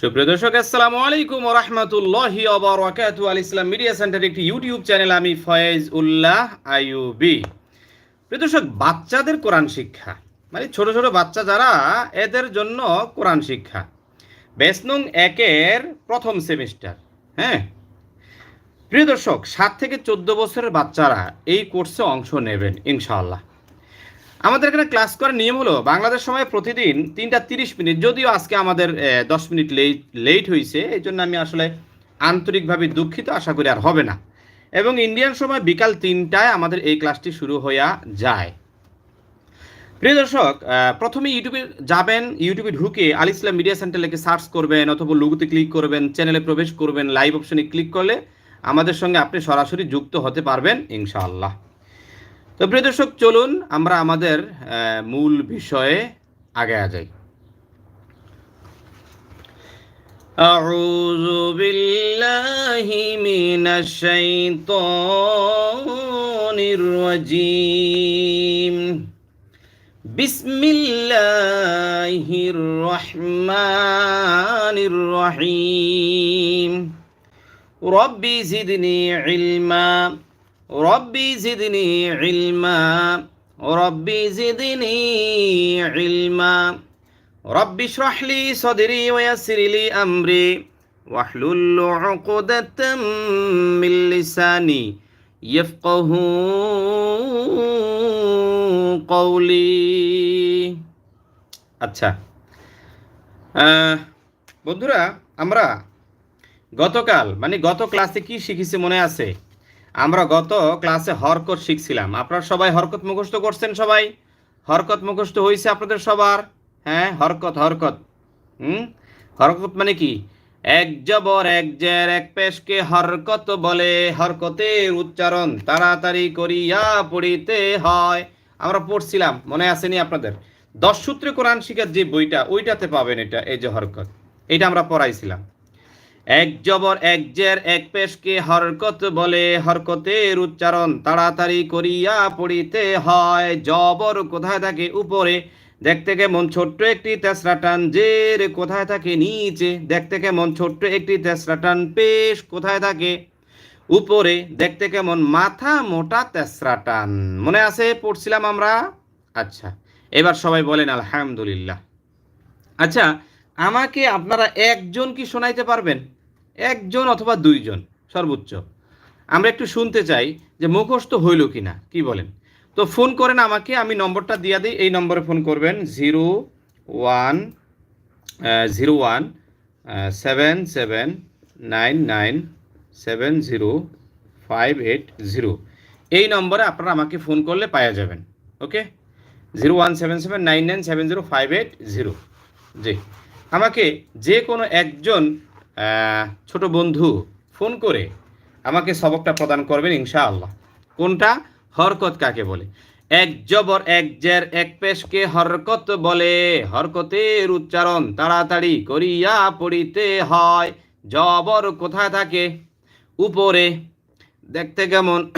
সুপ্রিয় দর্শক, আসসালামু আলাইকুম রহমতুল্লাহি অবরাকাতু আল ইসলাম মিডিয়া সেন্টার একটি ইউটিউব চ্যানেল, আমি ফয়েজ উল্লাহ আইউবি প্রিয় দর্শক, বাচ্চাদের কোরআন শিক্ষা মানে ছোট ছোট বাচ্চা যারা, এদের জন্য কোরআন শিক্ষা। বেসনুং একের প্রথম সেমিস্টার হ্যাঁ? প্রিয় দর্শক, সাত থেকে চোদ্দ বছরের বাচ্চারা এই কোর্সে অংশ নেবেন, ইনশাআল্লাহ। আমাদের এখানে ক্লাস করার নিয়ম হলো, বাংলাদেশ সময় প্রতিদিন তিনটা তিরিশ মিনিট, যদিও আজকে আমাদের দশ মিনিট লেট লেট হয়েছে এই জন্য আমি আসলে আন্তরিকভাবে দুঃখিত, আশা করি আর হবে না। এবং ইন্ডিয়ান সময় বিকাল তিনটায় আমাদের এই ক্লাসটি শুরু হইয়া যায়। প্রিয় দর্শক প্রথমে ইউটিউবে যাবেন ইউটিউবে ঢুকে আল ইসলাম মিডিয়া সেন্টার লিখে সার্চ করবেন, অথবা লুগুতে ক্লিক করবেন চ্যানেলে প্রবেশ করবেন লাইভ অপশনে ক্লিক করলে আমাদের সঙ্গে আপনি সরাসরি যুক্ত হতে পারবেন, ইনশাআল্লাহ। তো প্রিয় দর্শক চলুন আমরা আমাদের আহ, মূল বিষয়ে আগে যাই أعوذ بالله من الشيطان الرجيم بسم الله الرحمن الرحيم ربي زدني علما ربي زدني علما ربي زدني علما رب اشرح لي صدري ويسر لي أمري واحلل عقدة من لساني يفقه قولي আচ্ছা আহ, বন্ধুরা আমরা গতকাল মানে গত ক্লাসে কি শিখেছি মনে আছে আমরা গত ক্লাসে হরকত শিখছিলাম। আপনারা সবাই হরকত মুখস্থ করছেন সবাই? হরকত মুখস্থ হয়েছে আপনাদের সবার? হ্যাঁ হরকত হরকত। হুম? হরকত মানে কি? এক জবর, এক জের, এক পেশকে হরকত বলে, হরকতের উচ্চারণ তাড়াতাড়ি করিয়া পড়িতে হয়। আমরা পড়ছিলাম, মনে আসেনি আপনাদের? দশ সূত্রে কোরআন শিখার যে বইটা, ওইটাতে পাবেন এটা, এই যে হরকত। এটা আমরা পড়াইছিলাম। এক জবর, এক জের, এক পেশকে হরকত বলে হরকতের উচ্চারণ। তাড়াতাড়ি করিয়া পড়িতে হয়। জবর কোথায় থাকে উপরে? দেখতে কেমন ছোট্ট একটি তেসরা টান। জের কোথায় থাকে নিচে? দেখতে কেমন ছোট্ট একটি তেসরা টান। পেশ কোথায় থাকে উপরে? দেখতে কেমন মাথা মোটা তেসরা টান। মনে আছে? পড়ছিলাম আমরা? আচ্ছা এবার সবাই বলেন, আলহামদুলিল্লাহ। আচ্ছা আমাকে আপনারা একজন কি শোনাইতে পারবেন? একজন অথবা দুইজন, সর্বোচ্চ। আমরা একটু শুনতে চাই যে মুখস্থ হইল কি না কি বলেন? তো ফোন করেন আমাকে, আমি নম্বরটা দিয়ে দিই, এই নম্বরে ফোন করবেন, zero one zero one seven seven, nine nine, seven, zero, five, eight, zero. এই নম্বরে আপনারা আমাকে ফোন করলে পাওয়া যাবেন, okay? Zero one, seven seven, nine nine, seven, zero, five, eight, zero. জি। আমাকে যে কোনো একজন ছোট বন্ধু, ফোন করে আমাকে সবকটা প্রদান করবেন ইনশাআল্লাহ। কোনটা? হরকত কাকে বলে? এক জবর, এক জের, এক পেশকে হরকত বলে। হরকতের উচ্চারণ তাড়াতাড়ি করিয়া পড়িতে হয়। জবর কোথায় থাকে? উপরে। দেখতে কেমন?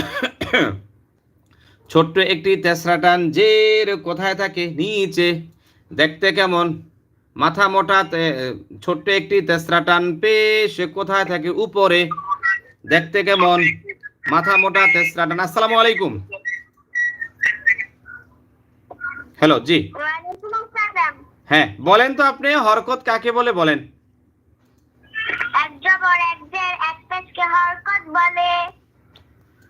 ছোট্ট একটি তেসরা টান, জের কোথায় থাকে? নিচে। দেখতে কেমন? মাথা মোটা ছোট্ট একটি তেসরা টান পেশ কোথায় থাকে? উপরে। দেখতে কেমন? মাথা মোটা তেসরা টান। আসসালামু আলাইকুম। হ্যালো জি। হ্যাঁ বলেন তো আপনি হরকত কাকে বলে বলেন? হরকত বলে।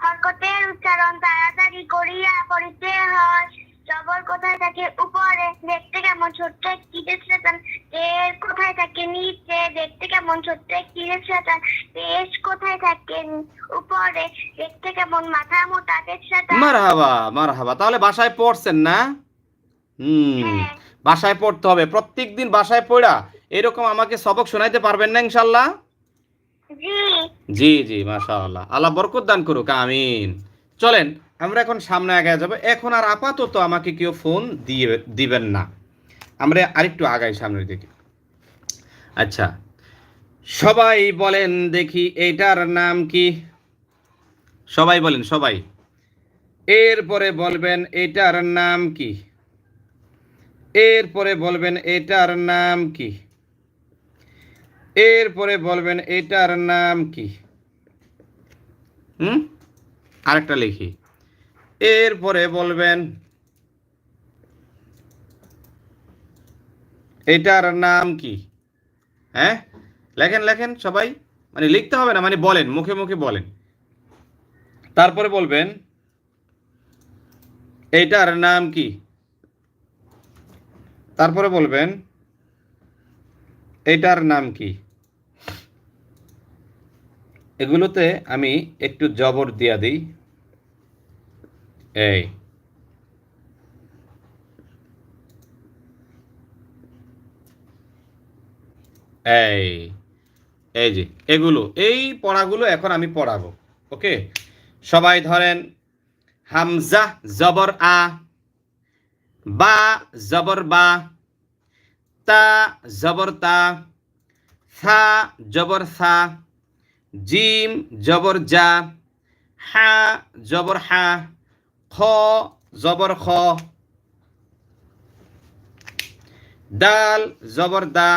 হরকতের উচ্চারণ তাড়াতাড়ি করিয়া পড়িতে হয়। জবর কোথায় থাকে উপরে দেখতে কেমন ছোট্ট একটি রেস্টান এর কোথায় থাকে? নিচে দেখতে কেমন ছোট্ট একটি রেস্টান পেশ কোথায় থাকে? উপরে দেখতে কেমন মাথা মোটা রেস্টান মারহাবা মারহাবা। তাহলে বাসায় পড়ছেন না? হুম হ্যাঁ। বাসায় পড়তে হবে। প্রত্যেক দিন বাসায় পড়া এরকম আমাকে সবক শোনাইতে পারবেন না ইনশাল্লাহ? জি। জি জি মাশাআল্লাহ। আল্লাহ বরকত দান করুক আমিন। চলেন আমরা এখন সামনে আগে যাব। এখন আর আপাতত আমাকে কেউ ফোন দিয়ে দিবেন না। আমরা আরেকটু আগাই সামনের দিকে। আচ্ছা সবাই বলেন দেখি এটার নাম কি? সবাই বলেন, সবাই। এরপরে বলবেন এটার নাম কি? এরপরে বলবেন এটার নাম কি? এরপরে বলবেন এটার নাম কি? হুম? আরেকটা লিখি। এরপরে বলবেন, এটার নাম কি? হ্যাঁ? লেখেন লেখেন সবাই। মানে লিখতে হবে না মানে বলেন, মুখে মুখে বলেন। তারপরে বলবেন, এটার নাম কি? তারপরে বলবেন, এটার নাম কি? এগুলোতে আমি একটু জবর দিয়া দিই। এই। এই। এই যে, এগুলো, এই পড়াগুলো এখন আমি পড়াবো, ওকে? সবাই ধরেন, হামজা জবর আ, বা জবর বা, তা জবর তা থা জবর থা জিম জবর জা, হা জবর হা খ, জবর খ। ডাল জবর দা।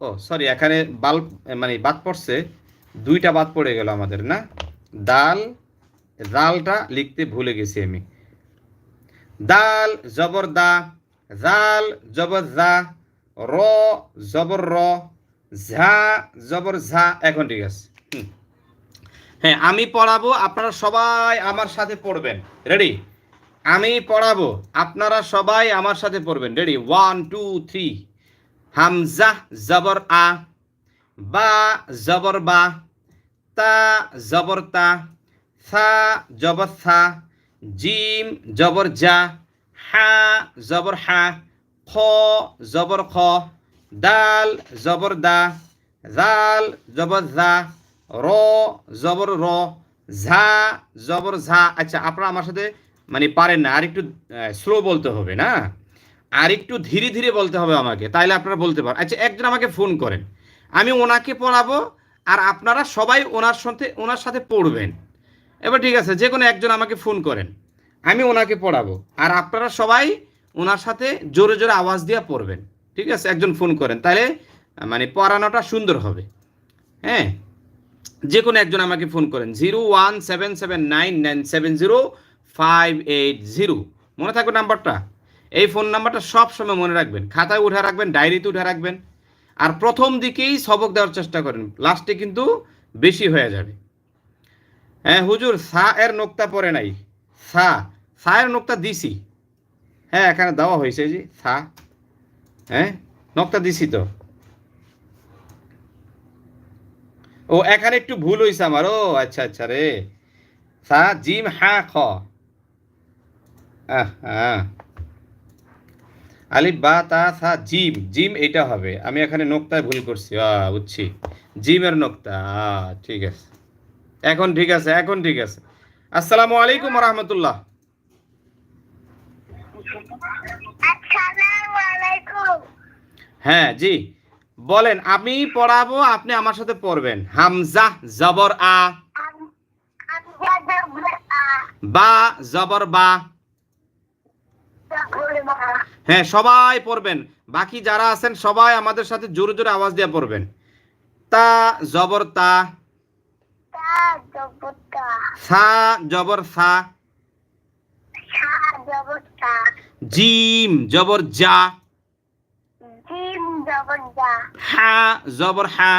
ও সরি এখানে বাল মানে বাদ পড়ছে। দুইটা বাদ পড়ে গেল আমাদের, না? দাল দালটা লিখতে ভুলে গেছি আমি। দাল, জবর দা। জাল জবর জা র, জবর র। ঝা, জবর ঝা। এখন ঠিক আছে। হ্যাঁ আমি পড়াবো, আপনারা সবাই আমার সাথে পড়বেন। রেডি আমি পড়াবো, আপনারা সবাই আমার সাথে পড়বেন। রেডি ওয়ান টু থ্রি হামজা, জবর, আ। বা, জবর, বা। তা, জবর, তা। থা জবর থা জিম, জবর, জা। হা, জবর, হা। খ, জবর, খ। দাল, জবর, দা। জাল, জবর, জা। র, জবর, র, ঝা, জবর, ঝা। আচ্ছা আপনারা আমার সাথে মানে পারেন না আর একটু স্লো বলতে হবে, না? আর একটু ধীরে ধীরে বলতে হবে আমাকে, তাইলে আপনারা বলতে পারেন আচ্ছা একজন আমাকে ফোন করেন। আমি ওনাকে পড়াবো, আর আপনারা সবাই ওনার সাথে ওনার সাথে পড়বেন। এবার ঠিক আছে, যে কোনো একজন আমাকে ফোন করেন, আমি ওনাকে পড়াবো। আর আপনারা সবাই ওনার সাথে জোরে জোরে আওয়াজ দিয়ে পড়বেন। ঠিক আছে, একজন ফোন করেন তাহলে মানে পড়ানোটা সুন্দর হবে। হ্যাঁ? যে কোনো একজন আমাকে ফোন করেন। Zero one seven seven nine nine seven zero five eight zero. মনে থাকবে নাম্বারটা? এই ফোন নাম্বারটা সব সময় মনে রাখবেন। খাতায় উঠে রাখবেন, ডায়েরিতে উঠে রাখবেন। আর প্রথম দিকেই সবক দেওয়ার চেষ্টা করেন। লাস্টে কিন্তু বেশি হয়ে যাবে। হ্যাঁ হুজুর, সা এর নোক্তা পরে নাই। সা সা এর নোক্তা দিছি। হ্যাঁ এখানে দেওয়া হয়েছে জি সা। হ্যাঁ নোক্তা দিছি তো। ও এখানে একটু ভুল হয়েছে আমার। ও আচ্ছা আচ্ছা রে। সা জিম হা খ। আলিফ বা তা সা জিম। জিম এটা হবে। আমি এখানে নোক্তায় ভুল করছি। বুঝছি। জিমের নোক্তা। ঠিক আছে। এখন ঠিক আছে এখন ঠিক আছে। আসসালামু আলাইকুম রহমতুল্লাহ। হ্যাঁ জি। বলেন আমি পড়াবো আপনি আমার সাথে পড়বেন। হামজা জবর আ। বা জবর বা। হ্যাঁ সবাই পড়বেন। বাকি যারা আছেন সবাই আমাদের সাথে জোরে জোরে আওয়াজ দিয়ে পড়বেন। তা জবর তা। সা জবর সা। জিম জবর যা হা জবর হা।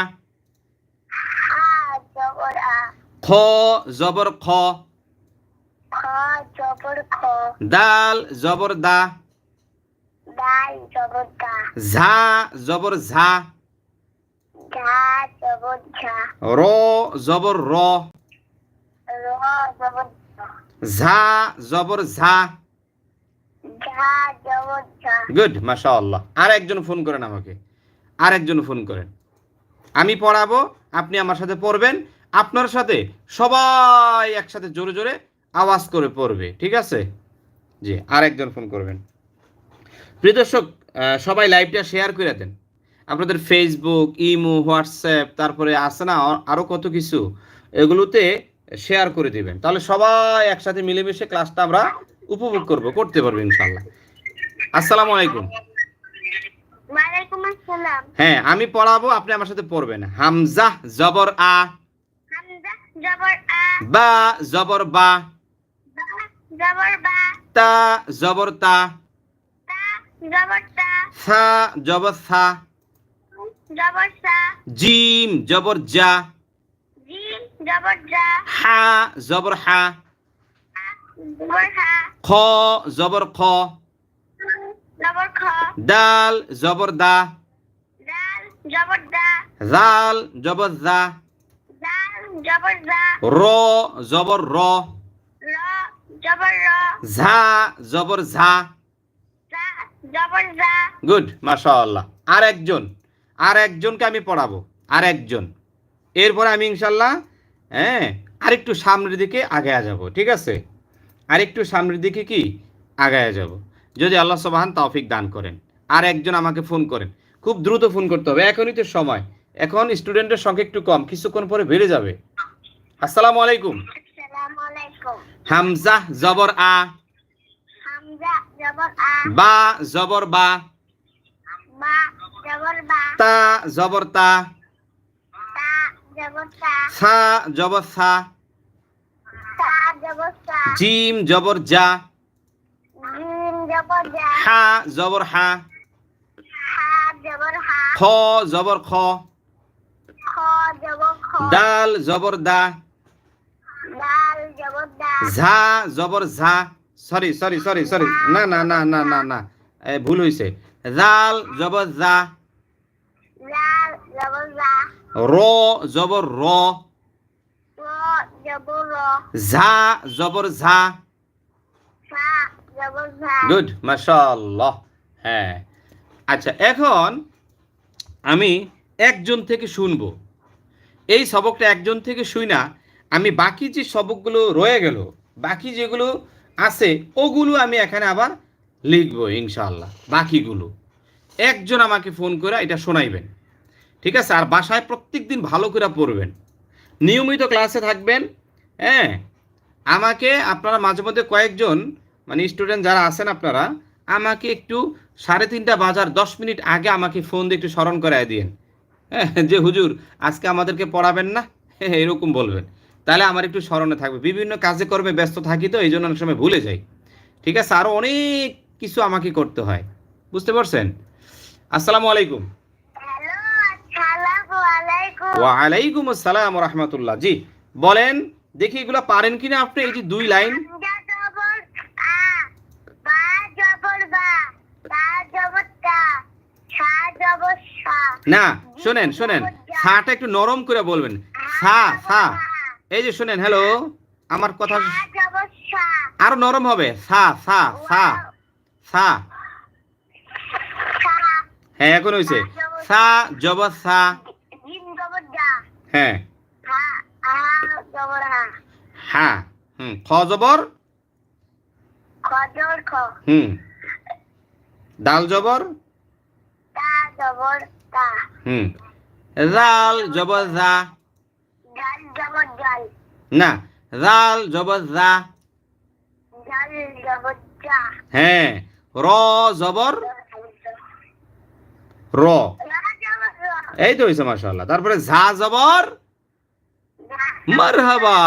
হা জবর আ। খ জবর খ। খ জবর খ। দাল জবর দা। দাল জবর দা। ঝা জবর ঝা। র জবর র। র জবর ঝা। ঝা জবর ঝা। গুড মাশাআল্লাহ আর একজন ফোন করেন আমাকে। আর একজন ফোন করেন। আমি পড়াবো, আপনি আমার সাথে পড়বেন, আপনার সাথে সবাই একসাথে জোরে জোরে আওয়াজ করে পড়বে, ঠিক আছে? জি আর একজন ফোন করবেন। প্রিয় দর্শক সবাই লাইভটা শেয়ার করে দেন। আপনাদের ফেসবুক ইমো হোয়াটসঅ্যাপ তারপরে আছে না, আ- আরও কত কিছু, এগুলোতে শেয়ার করে দিবেন। তাহলে সবাই একসাথে মিলেমিশে ক্লাসটা আমরা উপভোগ করব করতে পারব ইনশাল্লাহ। আসসালামু আলাইকুম। হ্যাঁ আমি পড়াবো আপনি আমার সাথে পড়বেন। হামজা জবর আ। বা জবর বা। তা জবর তা। সা জবর সা। জিম জবর জা হা জবর হা। খ জবর খ। জবর খ। দাল জবর দা। দাল জবর দা। জাল জবর জা। র জবর র র জবর র ঝা জবর ঝা। গুড মাশাআল্লাহ। আর একজন আর একজনকে আমি পড়াবো। আর একজন এরপরে আমি ইনশাল্লাহ হ্যাঁ আরেকটু সামনের দিকে আগায়া যাব ঠিক আছে? আরেকটু সামনের দিকে কি? আগায়া যাব। যদি আল্লাহ সবাহান তৌফিক দান করেন। আর একজন আমাকে ফোন করেন। খুব দ্রুত ফোন করতে হবে। এখনই তো সময়। এখন স্টুডেন্টের সংখ্যা একটু কম। কিছুক্ষণ পরে বেড়ে যাবে। আসসালামু আলাইকুম। হামজা জবর আ। বা জবর বা। তা জবর তা। সা জবর সা। জিম জবর জা। হা জবর হা। খ জবর খ। খ জবর খ। দাল জবর দা। ঝা জবর ঝা। Sorry sorry sorry sorry. না না না না না না। ভুল হয়েছে জাল জবর জা র জবর র। ঝা জবর ঝা গুড মাশাআল্লাহ হ্যাঁ। আচ্ছা এখন আমি একজন থেকে শুনব। এই সবকটা একজন থেকে শুই না। আমি বাকি যে সবকগুলো রয়ে গেল, বাকি যেগুলো আছে, ওগুলো আমি এখানে আবার লিখব ইনশাআল্লাহ, বাকিগুলো। একজন আমাকে ফোন করে এটা শোনাইবেন। ঠিক আছে? আর বাসায় প্রত্যেক দিন ভালো করে পড়বেন। নিয়মিত ক্লাসে থাকবেন। হ্যাঁ আমাকে আপনারা মাঝে মধ্যে কয়েকজন মানে স্টুডেন্ট যারা আছেন আপনারা আমাকে একটু সাড়ে তিনটা বাজার দশ মিনিট আগে আমাকে ফোন দিয়ে একটু স্মরণ করায় দিন হ্যাঁ যে হুজুর আজকে আমাদেরকে পড়াবেন না? হ্যাঁ এরকম বলবেন। তাহলে আমার একটু স্মরণে থাকবে। বিভিন্ন কাজে কর্মে ব্যস্ত থাকি তো এই জন্য অনেক সময় ভুলে যাই। ঠিক আছে আরও অনেক কিছু আমাকে করতে হয়। বুঝতে পারছেন? আসসালামু আলাইকুম। আসসালামু আলাইকুম। ওয়ালাইকুম আসসালাম রহমতুল্লাহ। জি বলেন। দেখি এগুলো পারেন কিনা আপনি এই যে দুই লাইন। না শোনেন শোনেন সাটা একটু নরম করে বলবেন। সা সা। এই যে শোনেন হ্যালো আমার কথা আরও নরম হবে। সা সা সা সা। হ্যাঁ এখন হয়েছে সা জব সা। হ্যাঁ। হ্যাঁ হুম খ জবর? হুম। দাল জবর? হুম। জাল না জাল জবর জা হ্যাঁ র জবর? র। রা র। এই তো হয়েছে মাশাআল্লাহ। তারপরে ঝা জবর? মারহাবা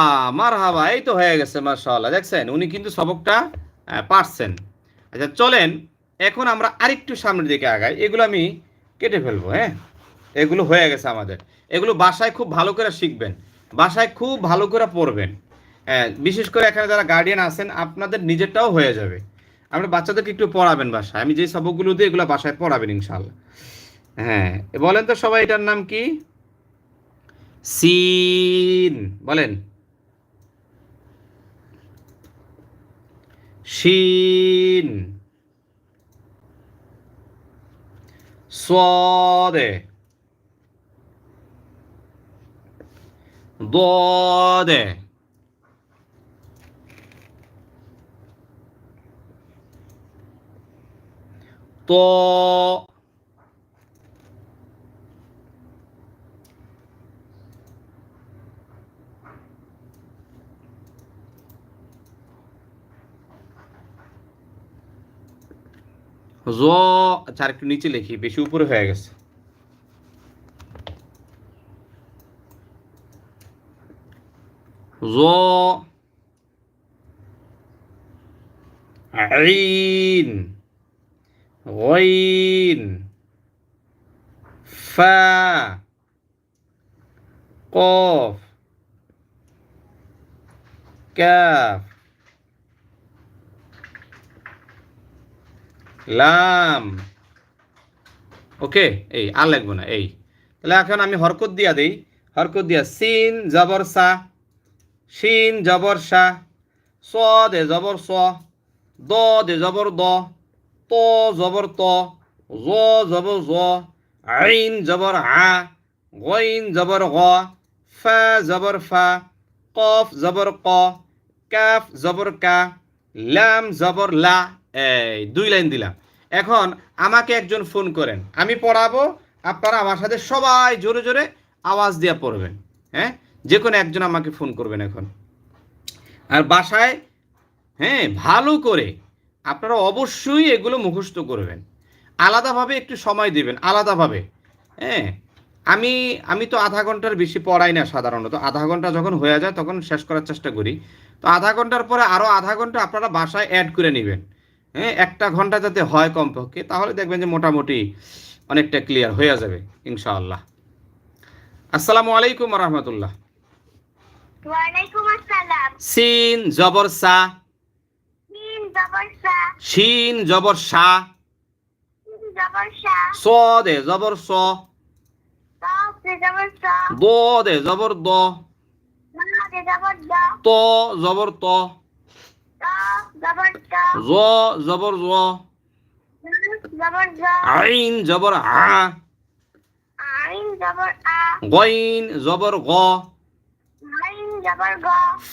মারহাবা, এই তো হয়ে গেছে, মাশাআল্লাহ। দেখছেন, উনি কিন্তু সবকটা পারছেন। আচ্ছা চলেন, এখন আমরা আরেকটু সামনের দিকে আগাই। এগুলো আমি কেটে ফেলব হ্যাঁ? এগুলো হয়ে গেছে আমাদের। এগুলো বাসায় খুব ভালো করে শিখবেন। বাসায় খুব ভালো করে পড়বেন। হ্যাঁ বিশেষ করে এখানে যারা গার্ডিয়ান আছেন, আপনাদের নিজেরটাও হয়ে যাবে। আপনি বাচ্চাদেরকে একটু পড়াবেন বাসায়। আমি যে সবকগুলো দিই এগুলো বাসায় পড়াবেন ইনশাল্লাহ হ্যাঁ বলেন তো সবাই, এটার নাম কি? সিন বলেন। শিন সোদে। দে তো জ আচ্ছা আর একটু নিচে লিখি বেশি উপরে হয়ে গেছে জ عين غين فا قاف كاف লাম। ওকে, এই, আর লাগবো না, এই। তাহলে এখন আমি হরকত দিয়া দেই। হরকত দিয়া, সিন, জবর, সা। শিন জবর, সা। স দে, জবর, স। দ দে, জবর, দ। ত, জবর, ত। জ, জবর, জ। আইন, জবর, আ। গইন, জবর, গ। ফা, জবর, ফা। কফ, জবর, ক। কাফ, জবর, কা। লাম, জবর, লা। এই, দুই লাইন দিলাম। এখন আমাকে একজন ফোন করেন। আমি পড়াবো, আপনারা আমার সাথে সবাই জোরে জোরে আওয়াজ দিয়ে পড়বেন। হ্যাঁ? যে কোনো একজন আমাকে ফোন করবেন এখন। আর বাসায় হ্যাঁ ভালো করে আপনারা অবশ্যই এগুলো মুখস্থ করবেন। আলাদাভাবে একটু সময় দিবেন, আলাদাভাবে। হ্যাঁ? আমি আমি তো আধা ঘণ্টার বেশি পড়াই না সাধারণত। আধা ঘণ্টা যখন হয়ে যায় তখন শেষ করার চেষ্টা করি। তো আধা ঘণ্টার পরে আরও আধা ঘণ্টা আপনারা বাসায় অ্যাড করে নেবেন। হ্যাঁ একটা ঘণ্টা যাতে হয় কমপক্ষে তাহলে দেখবেন যে মোটামুটি অনেকটা ক্লিয়ার হয়ে যাবে ইনশাআল্লাহ। আসসালামু আলাইকুম রহমতুল্লাহ। সিন জবর সা। শিন জবর সা। সা। সদে জবর স। দে জবর স। দ দে জবর দ। ত জবর ত। জ জবর জ। আইন জবর আ। গইন জবর গ।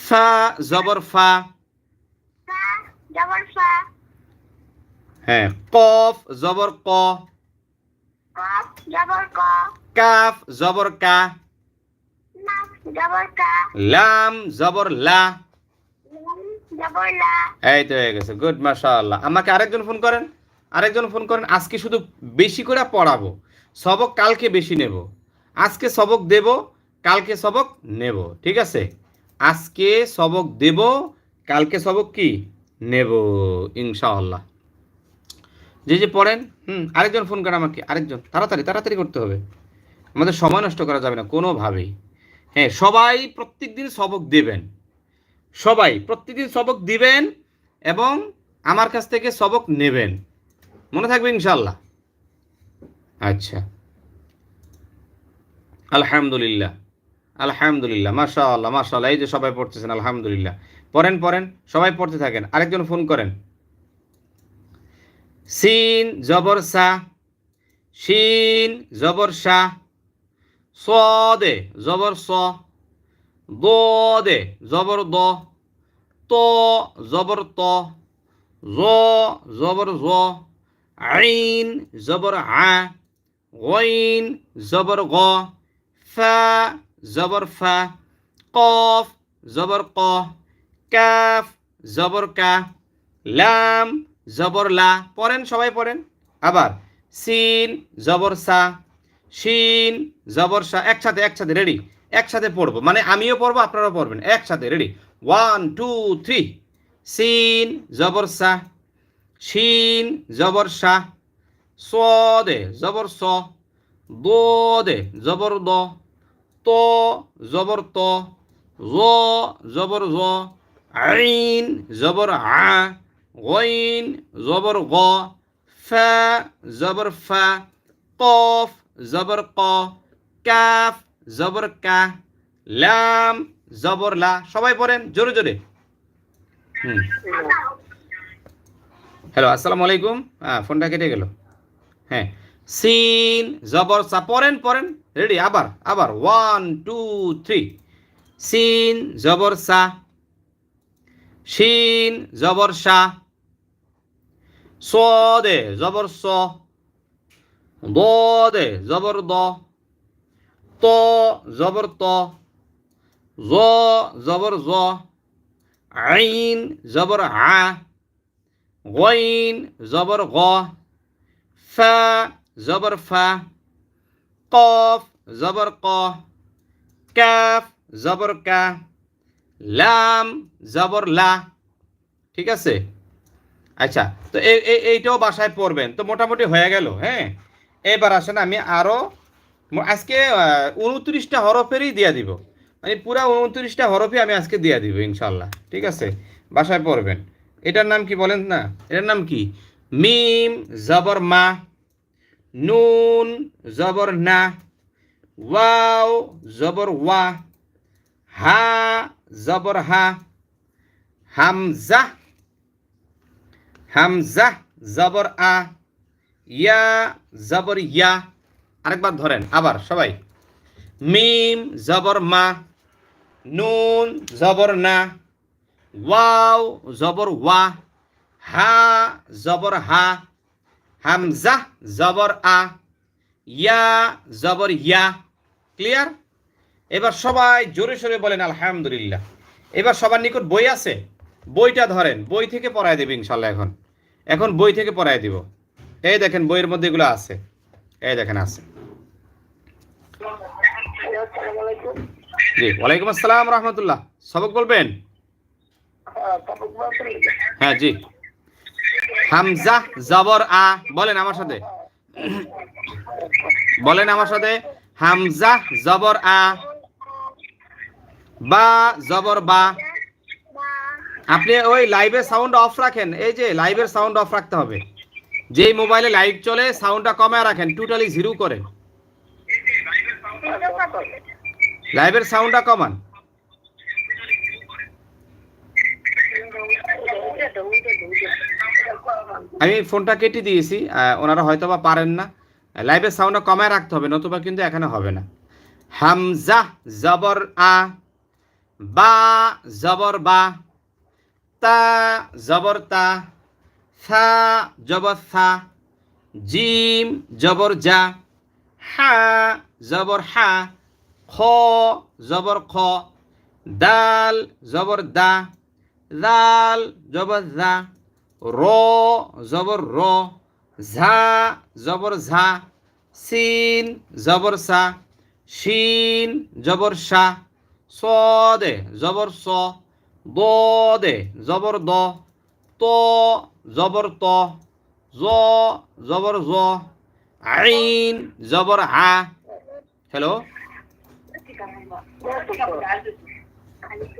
ফা জবর ফা। হ্যাঁ কফ জবর ক। কফ জবর ক। লাম জবর লা। এই তো হয়ে গেছে। গুড মাশাআল্লাহ আমাকে আরেকজন ফোন করেন? আরেকজন ফোন করেন, আজকে শুধু বেশি করে পড়াবো। সবক কালকে বেশি নেব। আজকে সবক দেব, কালকে সবক নেব। ঠিক আছে? আজকে সবক দেব, কালকে সবক কি? নেব, ইনশাআল্লাহ। যে যে পড়েন, হুম, আরেকজন ফোন করেন আমাকে। আরেকজন, তাড়াতাড়ি তাড়াতাড়ি করতে হবে। আমাদের সময় নষ্ট করা যাবে না, কোনোভাবেই। হ্যাঁ সবাই প্রত্যেক প্রত্যেকদিন সবক দেবেন। সবাই প্রত্যেকদিন সবক দিবেন এবং আমার কাছ থেকে সবক নেবেন। মনে থাকবে ইনশাল্লাহ আচ্ছা। আলহামদুলিল্লাহ। আলহামদুলিল্লাহ, মাশাআল্লাহ মাশাআল্লাহ, এই যে সবাই পড়তেছেন, আলহামদুলিল্লাহ। পড়েন পড়েন, সবাই পড়তে থাকেন, আরেকজন ফোন করেন। সিন, জবর সা শিন জবর শাহ সদে জবর স। দে জবর দ। ত, জবর ত। জ, জবর জ। আইন, জবর আ। গইন, জবর গ। ফা, জবর ফা। কফ, জবর ক। কাফ, জবর কা। লাম, জবর লা। পড়েন, সবাই পড়েন। আবার, সিন, জবর সা। শিন, জবর সা। একসাথে একসাথে, রেডি। একসাথে পড়ব। মানে আমিও পড়ব, আপনারাও পড়বেন। একসাথে রেডি ওয়ান টু থ্রি সিন, জবর সা শিন, জবর সা, দে, জবর স। দে, জবর দ। ত, জবর ত। জ, জবর জ। আইন, জবর আ। গইন, জবর গ। ফা, জবর ফা। কফ, জবর ক। কাফ জবর কা, লাম, জবর লা, সবাই পড়েন, জোরে জোরে। হুম। হ্যালো, আসসালামু আলাইকুম। হ্যাঁ ফোনটা কেটে গেল। হ্যাঁ। সিন, জবর, সা, পড়েন পড়েন, রেডি, আবার আবার, ওয়ান, টু, থ্রি। সিন, জবর, সা। শিন, জবর, সা। দে, জবর, স। দে, জবর, দ। ত, জবর ত জবর জ, আইন, জবর আ, গইন, জবর গ, ফা, জবর ফা, কফ, জবর ক, কাফ, জবর কা, লাম, জবর লা, ঠিক আছে? আচ্ছা তো এই এই- এইটাও বাসায় পড়বেন, তো মোটামুটি হয়ে গেল হ্যাঁ? এবার আসেন আমি আরও আজকে উনত্রিশটা হরফেরই দিয়ে দিব। মানে পুরা উনত্রিশটা হরফই আমি আজকে দিয়ে দিব ইনশাল্লাহ ঠিক আছে? বাসায় পড়বেন। এটার নাম কি বলেন না? এটার নাম কি? মিম জবর মা, নুন জবর না, ওয়াও জবর ওয়া, হা জবর হা, হামজা হামজা জবর আ, ইয়া জবর ইয়া। আরেকবার ধরেন, আবার সবাই। মিম, জবর মা, নুন, জবর না, ওয়াও, জবর ওয়া, হা, জবর হা, হামজা, জবর আ, ইয়া, জবর ইয়া। ক্লিয়ার? এবার সবাই জোরে সোরে বলেন, আলহামদুলিল্লাহ। এবার সবার নিকট বই আছে? বইটা ধরেন, বই থেকে পড়ায় দেবে ইনশাল্লাহ এখন। এখন বই থেকে পড়ায় দিব। এই দেখেন, বইয়ের মধ্যে এগুলো আছে। এই দেখেন, আছে। জি ওয়ালাইকুম আসসালাম রহমতুল্লাহ। সবক বলবেন? হ্যাঁ জি। হামজা জবর আ বলেন আমার সাথে। বলেন আমার সাথে। হামজা জবর আ। বা জবর বা। বা আপনি ওই লাইভের সাউন্ড অফ রাখেন। এই যে লাইভের সাউন্ড অফ রাখতে হবে। যেই মোবাইলে লাইভ চলে সাউন্ডটা কমায় রাখেন টোটালি জিরো করেন লাইভের সাউন্ডটা কমান। আমি ফোনটা কেটে দিয়েছি ওনারা হয়তো বা পারেন না। লাইভের সাউন্ডটা কমায় রাখতে হবে, নতুবা কিন্তু এখানে হবে না। হামজা জবর আ, বা জবর বা, তা জবর তা সা জবর সা জিম জবর জা। হা, জবর হা, খ, জবর খ, দাল, জবর দা, দাল, জবর দা, র, জবর র, ঝা, জবর ঝা, সিন, জবর সা, শিন, জবর শা সদে জবর স দে, জবর দ, ত, জবর ত, জ, জবর জ আইন জবর আ হ্যালো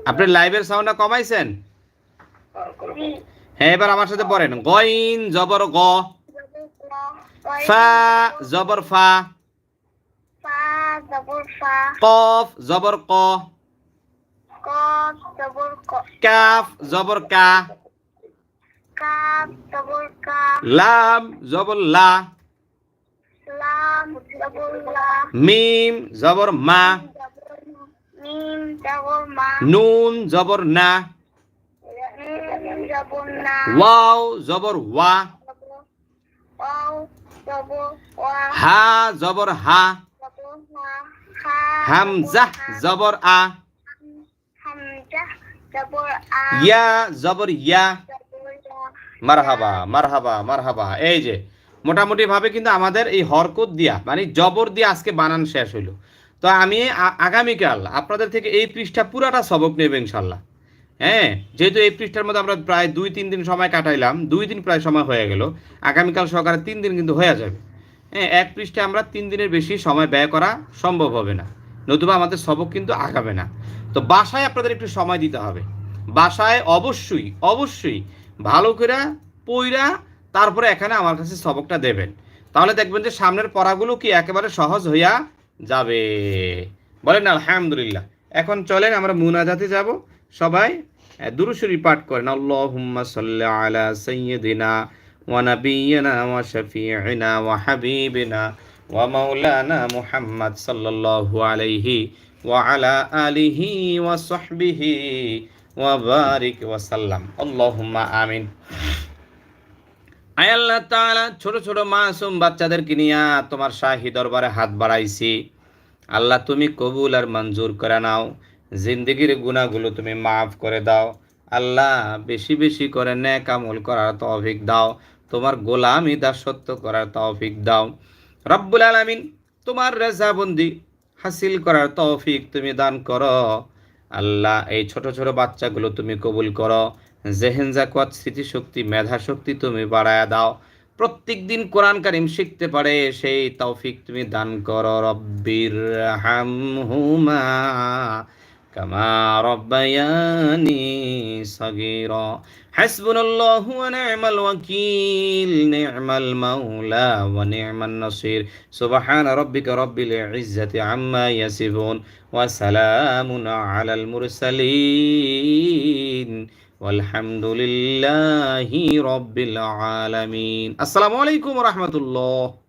আপনি লাইভের সাউন্ডটা কমাইছেন? হ্যাঁ এবার আমার সাথে পড়েন। গইন জবর গ। ফা জবর ফা। কফ জবর ক। কফ কাফ জবর কা। লাম জবর লা। মিম জবর মা নুন জবর না ওয়াও জবর ওয়া হা জবর হা হামজা জবর আ ইয়া জবর ইয়া মারহাবা মারহাবা মারহাবা এই যে মোটামুটি ভাবে কিন্তু আমাদের এই হরকত দিয়া মানে জবর দিয়ে আজকে বানান শেষ হইল। তো আমি আগামীকাল আপনাদের থেকে এই পৃষ্ঠা পুরাটা সবক নেবে ইনশাল্লাহ। হ্যাঁ যেহেতু এই পৃষ্ঠার মধ্যে আমরা প্রায় দুই, তিন দিন সময় কাটাইলাম, দুই দিন প্রায় সময় হয়ে গেল, আগামীকাল সকালে তিন দিন কিন্তু হয়ে যাবে। হ্যাঁ এক পৃষ্ঠে আমরা তিন দিনের বেশি সময় ব্যয় করা সম্ভব হবে না, নতুবা আমাদের সবক কিন্তু আগাবে না। তো বাসায় আপনাদের একটু সময় দিতে হবে। বাসায় অবশ্যই অবশ্যই ভালো করে পইরা তারপরে এখানে আমার কাছে সবকটা দেবেন। তাহলে দেখবেন যে সামনের পড়াগুলো কি একেবারে সহজ হইয়া যাবে। বলেন আলহামদুলিল্লাহ। এখন চলেন আমরা মুনাজাতে যাব। সবাই দুরুশরী পাঠ করেন। আল্লাহুম্মা সাল্লি আলা সাইয়্যিদিনা ওয়া নাবিয়িনা ওয়া শাফিঈনা ওয়া হাবিবিনা ওয়া মাওলানা মুহাম্মদ সাল্লাল্লাহু আলাইহি ওয়া আলা আলিহি ওয়া সাহবিহি ওয়া বারিক ওয়া সাল্লাম। আল্লাহুম্মা আমিন। আয় আল্লাহ তাআলা, ছোট ছোট মাসুম বাচ্চাদেরকে নিয়ে তোমার শাহী দরবারে হাত বাড়াইছি। আল্লাহ তুমি কবুল আর মঞ্জুর করে নাও। জিন্দগির গুণাগুলো তুমি মাফ করে দাও। আল্লাহ বেশি বেশি করে নেক আমল করার তৌফিক দাও। তোমার গোলামি দাসত্ব করার তৌফিক দাও। রব্বুল আলামিন, তোমার রেজাবন্দি হাসিল করার তৌফিক তুমি দান করো। আল্লাহ এই ছোট ছোট বাচ্চাগুলো তুমি কবুল করো। জেহেন জাকুয়াত স্মৃতিশক্তি মেধা শক্তি তুমি বাড়ায় দাও। প্রত্যেক দিন কোরআন কারিম শিখতে পারে, সেই তৌফিক তুমি দান করো রব্বির হামহুমা কামা রব্বায়ানি সগীরা। হাসবুনাল্লাহু ওয়া নি'মাল ওয়াকিল, নি'মাল মাওলা ওয়া নি'মান নাসির। সুবহান রাব্বিকা রাব্বিল ইজ্জাতি আম্মা ইয়াসিফুন ওয়া সালামুন আলাল মুরসালিন। আলহামদুলিল্লাহি রব্বিল আলামিন। আসসালামু আলাইকুম রাহমাতুল্লাহ।